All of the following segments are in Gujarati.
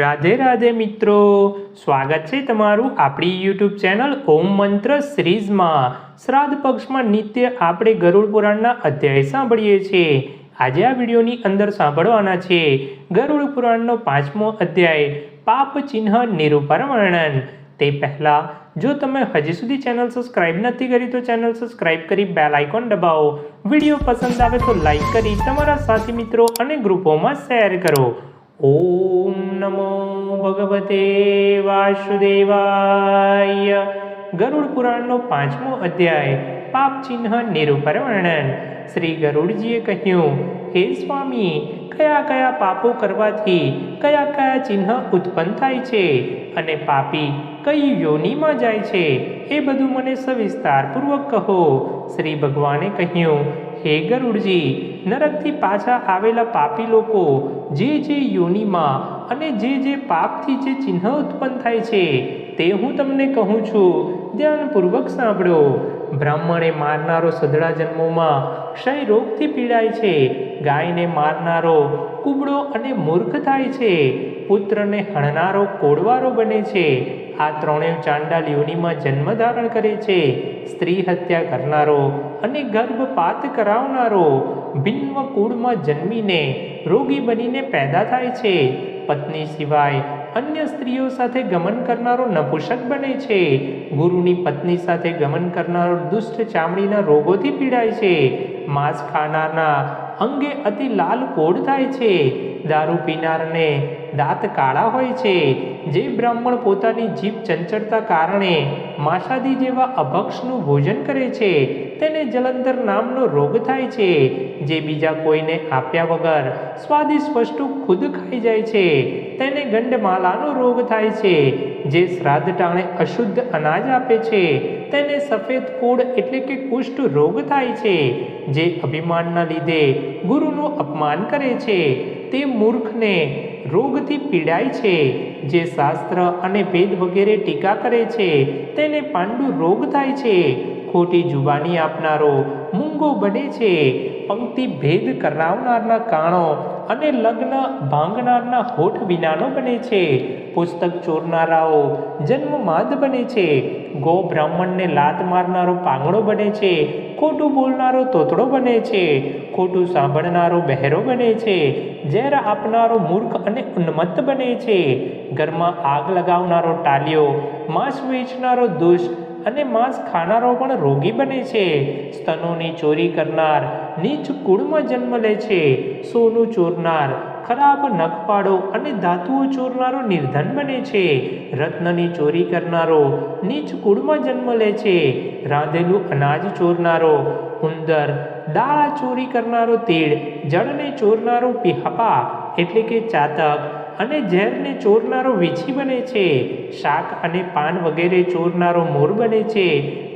રાધે રાધે મિત્રો. સ્વાગત છે તમારું આપણી યુટ્યુબ ચેનલ ઓમ મંત્ર સિરીઝમાં. શ્રાદ્ધ પક્ષમાં નિત્ય આપણે ગરુડ પુરાણના અધ્યાય સાંભળીએ છીએ. આજે આ વિડીયોની અંદર સાંભળવાના છે ગરુડ પુરાણનો પાંચમો અધ્યાય, પાપ ચિહ્ન નિરૂપણ વર્ણન તે પહેલાં, જો તમે હજી સુધી ચેનલ સબસ્ક્રાઇબ નથી કરી તો ચેનલ સબસ્ક્રાઇબ કરી બેલ આઇકોન દબાવો. વીડિયો પસંદ આવે તો લાઇક કરી તમારા સાથી મિત્રો અને ગ્રુપોમાં શેર કરો. ઓમ નમો ભગવતે વાસુદેવાય ગરુડ પુરાણનો પાંચમો અધ્યાય, પાપ ચિહ્ન નિરૂપર વર્ણન શ્રી ગરુડજીએ કહ્યું, હે સ્વામી, કયા કયા પાપો કરવાથી કયા કયા ચિહ્ન ઉત્પન્ન થાય છે અને પાપી કઈ યોનિમાં જાય છે? એ બધું મને સવિસ્તારપૂર્વક કહો. શ્રી ભગવાને કહ્યું, હે ગરુડજી નરકથી પાછા આવેલા પાપી લોકો જે જે યોનિમાં અને જે જે પાપથી જે ચિહ્ન ઉત્પન્ન થાય છે, તે હું તમને કહું છું. ધ્યાનપૂર્વક સાંભળો. બ્રાહ્મણે મારનારો સદળા જન્મોમાં ક્ષય રોગથી પીડાય છે. ગાયને મારનારો કુબડો અને મૂર્ખ થાય છે. પુત્રને હણનારો કોડવારો બને છે. આ ત્રણેય ચાંડાલ યોનિમાં જન્મ ધારણ કરે છે. સ્ત્રી હત્યા કરનારો અને ગર્ભપાત કરાવનારો ભિન્ન કુળમાં જન્મીને રોગી બનીને પેદા થાય છે. પત્ની સિવાય અન્ય સ્ત્રીઓ સાથે ગમન કરનારો નપુષક બને છે. ગુરુની પત્ની સાથે ગમન કરનારો દુષ્ટ ચામડીના રોગોથી પીડાય છે. માંસ ખાનારના અંગે અતિ લાલ કોડ થાય છે. દારૂ પીનારને દાંત કાળા હોય છે. જે બ્રાહ્મણ પોતાની જીભ ચંચળતા કારણે માસાદી જેવા અભક્ષનું ભોજન કરે છે. તેને જલંધર નામનો રોગ થાય છે, જે બીજા કોઈને આપ્યા વગર સ્વાદિષ્ટ વસ્તુ ખુદ ખાઈ જાય છે. તેને ગંડમાલાનો રોગ થાય છે, જે શ્રાદ્ધ ટાણે અશુદ્ધ અનાજ આપે છે. તેને સફેદ કૂડ એટલે કે કુષ્ઠ રોગ થાય છે, જે અભિમાનના લીધે ગુરુનું અપમાન કરે છે. તે મૂર્ખને રોગથી પીડાય છે. જે શાસ્ત્ર અને વેદ વગેરે ટીકા કરે છે, તેને પાંડુ રોગ થાય છે. ખોટી જુબાની આપનારો મૂંગો બને છે. પંક્તિ ભેદ કરાવનારના કાણો અને લગ્ન ભાંગનારના હોઠ વિનાનો બને છે. પુસ્તક ચોરનારાઓ જન્મમાદ બને છે. ગો બ્રાહ્મણને લાત મારનારો પાંગણો બને છે. ખોટું બોલનારો તોતડો બને છે. ખોટું સાંભળનારો બહેરો બને છે ઝેર આપનારો મૂર્ખ અને ઉન્મત્ત બને છે. ઘરમાં આગ લગાવનારો ટાલિયો, માંસ વેચનારો દુષ્ટ અને માંસ ખાનારો પણ રોગી બને છે. સ્તનોની ચોરી કરનાર, નીચ કુળમાં જન્મ લે છે. સોનું ચોરનાર ખરાબ નખપાડો અને ધાતુઓ ચોરનારો નિર્ધન બને છે. રત્નની ચોરી કરનારો નીચ કુળમાં જન્મ લે છે. રાંધેલું અનાજ ચોરનારો, ઉંદર, દાળા ચોરી કરનારો તીડ, જળને ચોરનારો પિહાપા, એટલે કે ચાતક અને ઝેરને ચોરનારો વીછી બને છે. શાક અને પાન વગેરે ચોરનારો મોર બને છે.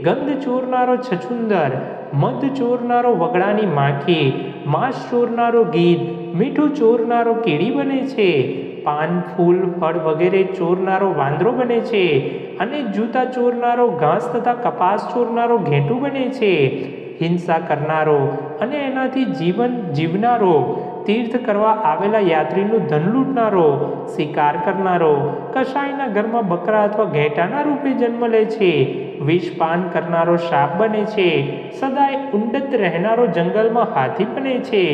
ગંધ ચોરનારો છછુંદર મધ ચોરનારો વગડાની માખી, માંસ ચોરનારો ગીધ, મીઠું ચોરનારો કીડી બને છે. પાન, ફૂલ, ફળ વગેરે ચોરનારો વાંદરો બને છે અને જૂતા ચોરનારો ઘાસ તથા કપાસ ચોરનારો ઘેટું બને છે. હિંસા કરનારો અને એનાથી જીવન જીવનારો તીર્થ કરવા આવેલા યાત્રીનું ધન લૂંટનારો, શિકાર કરનારો કસાઈના ઘરમાં બકરા અથવા ઘેટાના રૂપે જન્મ લે છે. વિષ પાન કરનારો સાપ બને છે. સદાય ઉંડત રહેનારો જંગલમાં હાથી બને છે.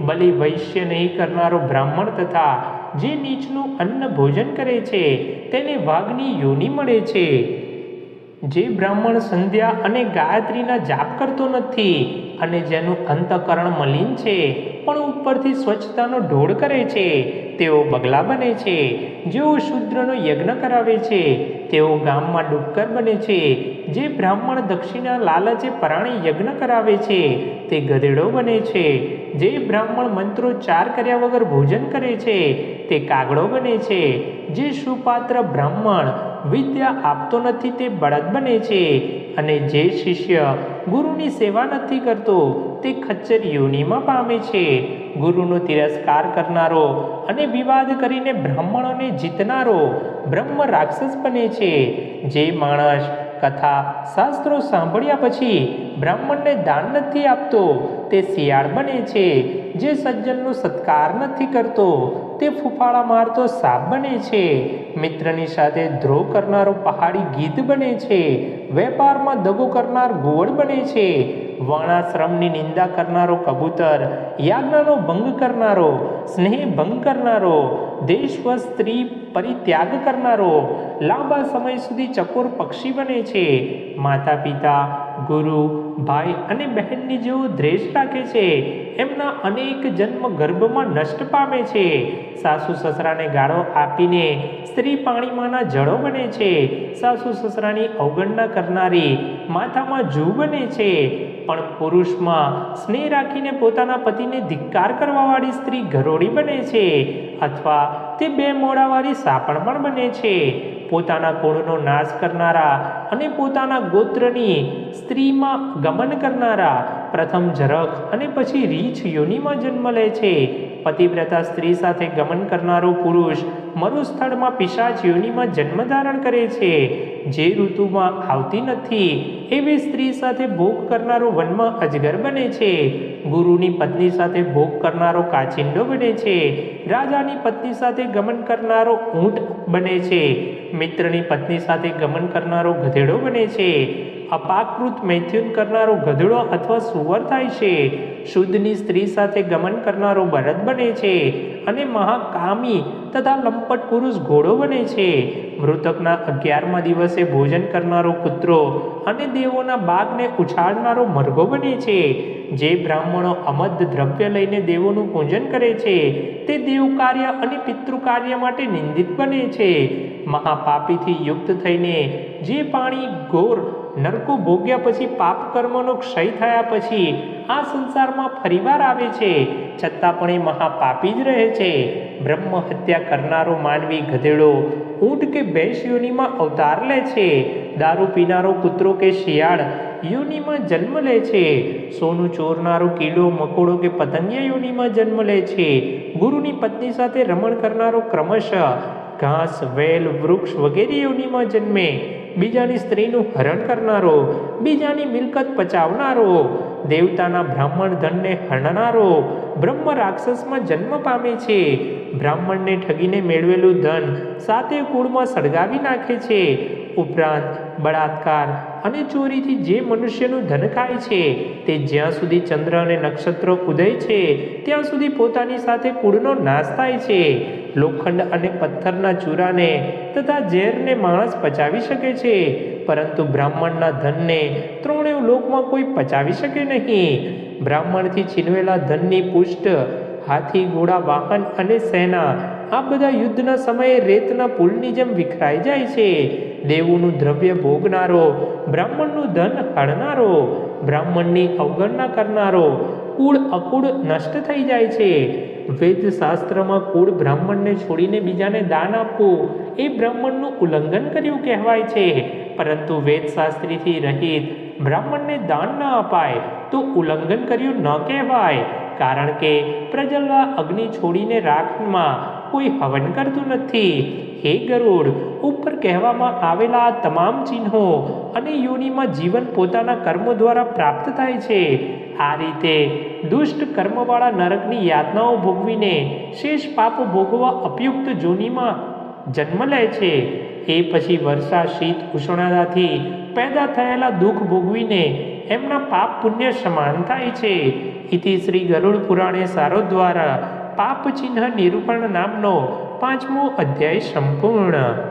બલિ વૈશ્ય નહીં કરનારો બ્રાહ્મણ તથા જે નીચનું અન્ન ભોજન કરે છે, તેને વાઘની યોની મળે છે. જે બ્રાહ્મણ સંધ્યા અને ગાયત્રીના જાપ કરતો નથી અને જેનું અંતકરણ મલિન છે, પણ ઉપરથી સ્વચ્છતાનો ઢોળ કરે છે, તેઓ બગલા બને છે, જેઓ શુદ્રનો યજ્ઞ કરાવે છે, તેઓ ગામમાં ડુક્કર બને છે, જે બ્રાહ્મણ દક્ષિણા લાલચે પરાણી યજ્ઞ કરાવે છે, તે ગધેડો બને છે, જે બ્રાહ્મણ મંત્રોચ્ચાર કર્યા વગર ભોજન કરે છે, તે કાગડો બને છે, જે સુપાત્ર બ્રાહ્મણ વિદ્યા આપતો નથી તે બળદ બને છે. અને જે શિષ્ય ગુરુની સેવા નથી કરતો, તે ખચ્ચર યોનિમાં પામે છે. ગુરુનો તિરસ્કાર કરનારો અને વિવાદ કરીને બ્રાહ્મણોને જીતનારો બ્રહ્મ રાક્ષસ બને છે. જે માણસ કથા શાસ્ત્રો સાંભળ્યા પછી બ્રાહ્મણને દાન નથી આપતો, તે શિયાળ બને છે. જે સજ્જનનો સત્કાર નથી કરતો તે ફૂફાળા મારતો સાપ બને છે. મિત્રની સાથે દ્રોહ કરનારો પહાડી ગીધ બને છે. વેપારમાં દગો કરનાર ગોળ બને છે. વર્ણાશ્રમની નિંદા કરનારો કબૂતર, યાજ્ઞાનો ભંગ કરનારો, સ્નેહ ભંગ કરનારો દેશવ સ્ત્રી પરિત્યાગ કરનારો, લાંબા સમય સુધી ચકોર પક્ષી બને છે. માતા પિતા ગુરુ, ભાઈ અને બહેનની જેવો દ્વેષ રાખે છે, એમના અનેક જન્મ ગર્ભમાં નષ્ટ પામે છે. સાસુ સસરાને ગાળો આપીને સ્ત્રી પાણીમાંના જળો બને છે. સાસુ સસરાની અવગણના કરનારી માથામાં જૂ બને છે. પણ પુરુષમાં સ્નેહ રાખીને પોતાના પતિને ધિક્કાર કરવાવાળી સ્ત્રી ઘરોડી બને છે અથવા તે બે મોડાવાળી સાપણ પણ બને છે. પોતાના કુળનો નાશ કરનારા અને પોતાના ગોત્રની સ્ત્રીમાં ગમન કરનારા પ્રથમ ઝરખ અને પછી રીછ યોનિમાં જન્મ લે છે. પતિવ્રતા સ્ત્રી સાથે ગમન કરનારો પુરુષ મરુસ્થળમાં પિશાચ યોનિમાં જન્મ ધારણ કરે છે. જે ઋતુમાં આવતી નથી, એવી સ્ત્રી સાથે ભોગ કરનારો વનમાં અજગર બને છે. ગુરુની પત્ની સાથે ભોગ કરનારો કાચિંડો બને છે. રાજાની પત્ની સાથે ગમન કરનારો ઊંટ બને છે. મિત્રની પત્ની સાથે ગમન કરનારો ગધેડો બને છે. અપાકૃત મૈથુન કરનારો ગધડો અથવા સુવર થાય છે. શુદ્ધની સ્ત્રી સાથે ગમન કરનારો બળદ બને છે અને મહાકામી તથા લંપટ પુરુષ ઘોડો બને છે. મૃતકના અગિયારમા દિવસે ભોજન કરનારો કૂતરો અને દેવોના બાગને ઉછાળનારો મરઘો બને છે. જે બ્રાહ્મણો અમદ દ્રવ્ય લઈને દેવોનું પૂજન કરે છે, તે દેવ કાર્ય અને પિતૃ કાર્ય માટે નિંદિત બને છે. મહાપાપીથી યુક્ત થઈને જે પાણી ઘોર નરકો ભોગ્યા પછી પાપ કર્મનો ક્ષય થયા પછી આ સંસારમાં ફરીવાર આવે છે. છતાં પણ એ મહાપાપી જ રહે છે. બ્રહ્મ હત્યા કરનારો માનવી ગધેડો ઊંટ કે ભેંસ યોનિમાં અવતાર લે છે. દારૂ પીનારો કૂતરો કે શિયાળ યોનિમાં જન્મ લે છે. સોનું ચોરનારો કીડો મકોડો કે પતંગિયા યોનિમાં જન્મ લે છે. ગુરુની પત્ની સાથે રમણ કરનારો ક્રમશઃ ઘાસ, વેલ, વૃક્ષ વગેરે યોનિમાં જન્મે. બીજાની સ્ત્રીનું હરણ કરનારો, બીજાની મિલકત પચાવનારો, દેવતાના બ્રાહ્મણ ધનને હણનારો બ્રહ્મ રાક્ષસમાં જન્મ પામે છે. બ્રાહ્મણને ઠગીને મેળવેલું ધન સાતે કુળમાં સળગાવી નાખે છે. ઉપરાંત બળાત્કાર અને ચોરીથી જે મનુષ્યનું ધન ખાય છે, તે જ્યાં સુધી ચંદ્ર અને નક્ષત્રો ઉદય છે, ત્યાં સુધી પોતાની સાથે કુળનો નાશ થાય છે. લોખંડ અને પથ્થરના ચૂરાને તથા ઝેરને માણસ પચાવી શકે છે. પરંતુ બ્રાહ્મણના ધનને ત્રણેય લોકમાં કોઈ પચાવી શકે નહીં. બ્રાહ્મણથી છીનવેલા ધનની પુષ્ટ, હાથી, ઘોડા, વાહન અને સેના આ બધા યુદ્ધના સમયે રેતના પુલની જેમ વિખરાઈ જાય છે. દેવોનું દ્રવ્ય ભોગનારો, બ્રાહ્મણનું ધન હળનારો, બ્રાહ્મણની અવગણના કરનારો કુળ અકુળ નષ્ટ થઈ જાય છે. વેદશાસ્ત્રમાં કુળ બ્રાહ્મણને છોડીને બીજાને દાન આપવું એ બ્રાહ્મણનું ઉલ્લંઘન કર્યું કહેવાય છે. પરંતુ વેદશાસ્ત્રીથી રહિત બ્રાહ્મણને દાન ન અપાય તો ઉલ્લંઘન કર્યું ન કહેવાય. કારણ કે પ્રજ્વલા અગ્નિ છોડીને રાખમાં કોઈ હવન કરતું નથી. હે ગરુડ, ઉપર કહેવામાં આવેલા તમામ ચિહ્નો અને યોનિમાં જીવન પોતાના કર્મો દ્વારા પ્રાપ્ત થાય છે. આ રીતે દુષ્ટ કર્મવાળા નરકની યાતનાઓ ભોગવીને શેષ પાપ ભોગવા અપયુક્ત જોનીમાં જન્મ લે છે. એ પછી વર્ષા શીત ઉષ્ણતાથી પેદા થયેલા દુઃખ ભોગવીને એમના પાપ પુણ્ય સમાન થાય છે. ઇતિ શ્રી ગરુડ પુરાણે સારો દ્વારા પાપ ચિહ્ન નિરૂપણ નામનો પાંચમો અધ્યાય સંપૂર્ણ.